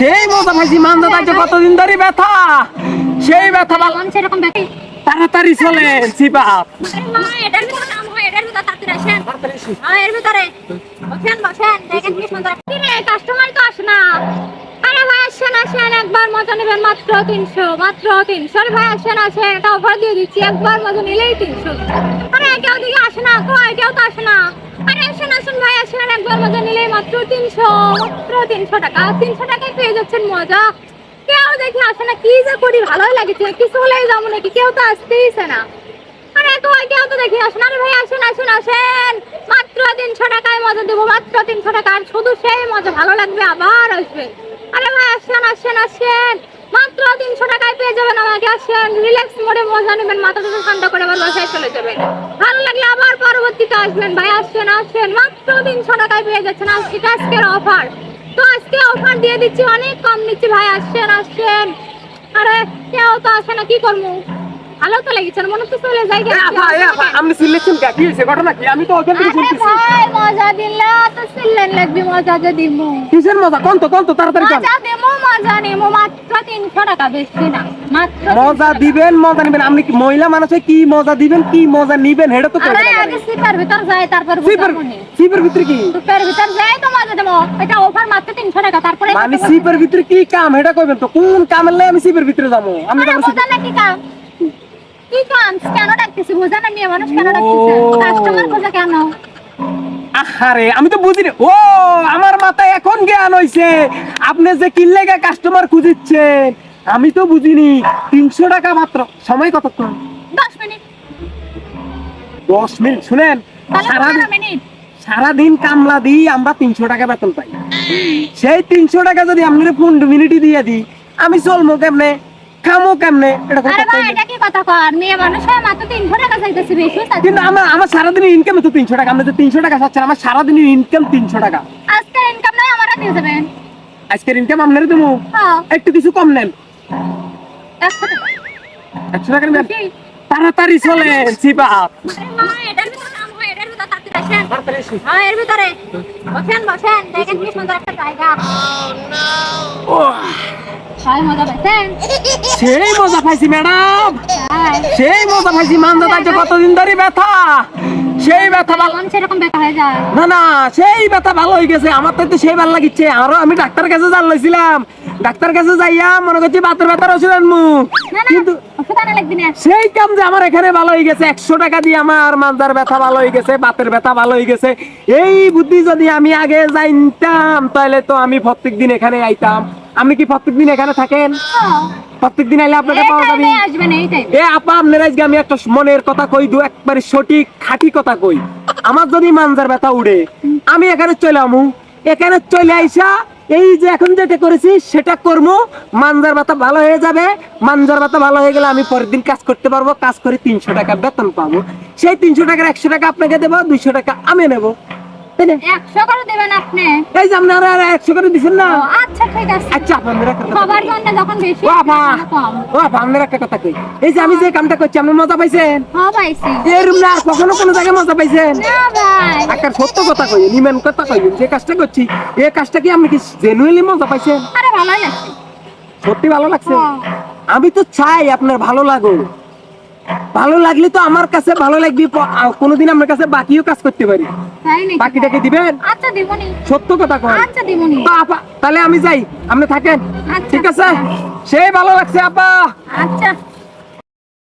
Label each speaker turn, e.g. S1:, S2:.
S1: সেই মজা পাইছি মান্দা তাইছে কতদিন ধরে ব্যথা? সেই ব্যথা
S2: কোন সেরকম ব্যাপার
S1: তাড়াতাড়ি চলেন সিপাপ
S2: কাস্টমার তো আসে না। আরে ভাই আসেন আসেন একবার মজা নেবেন মাত্র তিনশো মাত্র তিনশো। আরে ভাই আসেন আসেন এটা অফার দিয়ে দিচ্ছি একবার মজা নিলেই তিনশো। আরে কেউ দিকে আসে না কেউ তো আসে না। আসেন একবার মজা নিলেই মাত্র তিনশো মাত্র তিনশো টাকা। তিনশো টাকায় পেয়ে যাচ্ছেন মজা। কেউ দেখে আসে না, কি যে করি, ভালোই লাগেছে। কিছু হলেই যাব নাকি? কেউ তো আসতেইছে না। আরে কই কেউ তো দেখি আসেন আরে ভাই, আসেন আসেন আসেন। মাত্র তিনশো টাকায় মজা দেবো, মাত্র তিনশো টাকা। আর শুধু সেই মজা, ভালো লাগবে, আবার আসবে। আরে ভাই, আসেন আসেন আসেন। মাত্র তিনশো টাকায় পেয়ে যাবেন আমাকে। আসেন, রিল্যাক্স মোডে মজা নেবেন, মাথা টাথা ঠান্ডা করে আবার বাসায় চলে যাবেন। ভালো লাগলে আবার পরবর্তীতে আসবেন ভাই আসেন আসেন মাত্র তিনশো টাকায় পেয়ে যাচ্ছেন আজকে আজকের অফার তো আজকে অফার দিয়ে দিচ্ছি অনেক কম নিচ্ছি ভাই। আসেন আসেন আরে কেউ তো আসে না কি করব? ভালো তো লেগেছে মনে তো চলে যায় কেন?
S1: সিলেকশন কে কি ঘটনা কি? আমি তো ওখান থেকে শুনতেছি
S2: ভাই মজা দিলে তো সিলেন লাগবি মজা যে দিমু।
S1: কিসের মজা? কোন তো কোন তো তাড়াতাড়ি
S2: মজা দিমু মজা নিমু মাত্র তিনশো টাকা বেশি না।
S1: মজা দিবেন মজা নিবেন। আপনি কি মহিলা মানুষে কি মজা দিবেন কি মজা নিবেন হেটা তো
S2: আরে আগে সিপার ভিতর যায় তারপর
S1: সিপার সিপার ভিতরে কি?
S2: সিপার ভিতর যায় তো মজা দেবো। এটা অফার মাত্র তিনশো টাকা তারপরে
S1: মানে সিপার ভিতরে কি কাম হেটা কইবেন তো। কোন কামের লাই আমি সিপার ভিতরে যাব? আমি যাব
S2: বোঝা না কি কাম? কি কাম? কেন ডাকতেছি? বোঝা না মেয়ে মানুষ কেন ডাকতেছে? কাস্টমার খোঁজা কেন?
S1: আহারে আমি তো বুঝি না। ও আমার মাথায় এখন জ্ঞান হইছে। আপনি যে কিনলে কাস্টমার খুঁজিচ্ছেন। আমি তো বুঝিনি তিনশো টাকা মাত্র। সময় কতক্ষণ?
S2: দশ মিনিট।
S1: দশ মিনিট শুনেন সারাদিন সারাদিন কামলা দিই আমরা তিনশো টাকা বেতন পাই। সেই তিনশো টাকা যদি আপনার পনেরো মিনিটই দিয়ে দিই আমি চলবো কেমনে? খামো কেমনে? এটা কথা
S2: ভাই
S1: হইল?
S2: এটা কি কথা কর মেয়ে মানুষ হয়ে মাত্র তিনশো টাকা চাইতেছি বেশি
S1: কিন্তু আমার আমার ইনকাম তো তিনশো টাকা আপনি তো তিনশো টাকা চাচ্ছেন আমার সারাদিনের ইনকাম তিনশো টাকা।
S2: আজকের ইনকাম নয় দিয়ে
S1: আজকের ইনকাম আপনার দেবো?
S2: হ্যাঁ।
S1: একটু কিছু কম নেন।
S2: একশো টাকা।
S1: তাড়াতাড়ি? সেই মজা পাইছি ম্যাডাম।
S2: হ্যাঁ।
S1: সেই মজা পাইছি মান্দা তাইছে কতদিন ধরে ব্যথা। সেই ব্যথা ভালো
S2: সেরকম দেখা হয়ে যায়।
S1: না না সেই ব্যথা ভালো হয়ে গেছে। আমার তো সেই ভালো লাগিচ্ছে। আরও আমি ডাক্তার কাছে জান লইছিলাম। ডাক্তার কাছে যাইয়া মনে করছি বাতের ব্যথার ওষুধ আনমু। কিন্তু। সেই কাম যে আমার এখানে ভালো হয়ে গেছে একশো টাকা দিয়ে আমার মান্দার ব্যথা ভালো হয়ে গেছে বাতের ব্যথা ভালো হয়ে গেছে। এই বুদ্ধি যদি আমি আগে জানতাম তাহলে তো আমি প্রত্যেক দিন এখানে আইতাম। আপনি কি প্রত্যেক দিন এখানে থাকেন?
S2: হ্যাঁ।
S1: প্রত্যেক দিন আইলে আপনাকে পাওয়া যাবে।
S2: এ
S1: আপা আপনার আজকে আমি একটা মনের কথা কই দু একবারে সঠিক খাঁটি কথা কই। আমার যদি মানজার ব্যথা উড়ে আমি এখানে চলে আমু। এখানে চলে আইসা এই যে এখন যেটা করেছি সেটা কর্ম। মানজার ব্যথা ভালো হয়ে যাবে। মানজার ব্যথা ভালো হয়ে গেলে আমি পরের দিন কাজ করতে পারব। কাজ করে তিনশো টাকা বেতন পাবো। সেই তিনশো টাকার একশো টাকা আপনাকে দেবো দুইশো টাকা আমি নেব। তাই না?
S2: একশো করে দেবেন আপনি।
S1: এই যে আপনারা আর একশো করে দিচ্ছেন না?
S2: আচ্ছা,
S1: আচ্ছা আপনাদের একটা
S2: সবার জন্য যখন বেশি,
S1: ও আপা
S2: তখন কম।
S1: ও আপা একটা কথা কই এই যে আমি যে কামটা করছি আপনি মজা পাইছেন
S2: হ্যাঁ, পাইছি।
S1: এরম না কখনো কোনো জায়গায় মজা পাইছেন
S2: না, ভাই।
S1: একটা সত্য কথা কই নিমেন কথা কই যে কাজটা করছি এই কাজটা কি আপনি কি জেনুইনলি মজা পাইছেন
S2: আরে ভালোই লাগছে।
S1: সত্যি ভালো লাগছে
S2: হ্যাঁ।
S1: আমি তো চাই আপনার ভালো লাগুক ভালো লাগলে তো আমার কাছে ভালো লাগবে কোনোদিন আপনার কাছে বাকিও কাজ করতে পারি
S2: তাই নাকি?
S1: বাকিটাকে দিবেন?
S2: আচ্ছা দিবনি।
S1: সত্য কথা কয়।
S2: আচ্ছা দিবনি।
S1: আপা তাহলে আমি যাই। আপনি থাকেন।
S2: আচ্ছা।
S1: ঠিক আছে? সেই ভালো লাগছে আপা।
S2: আচ্ছা।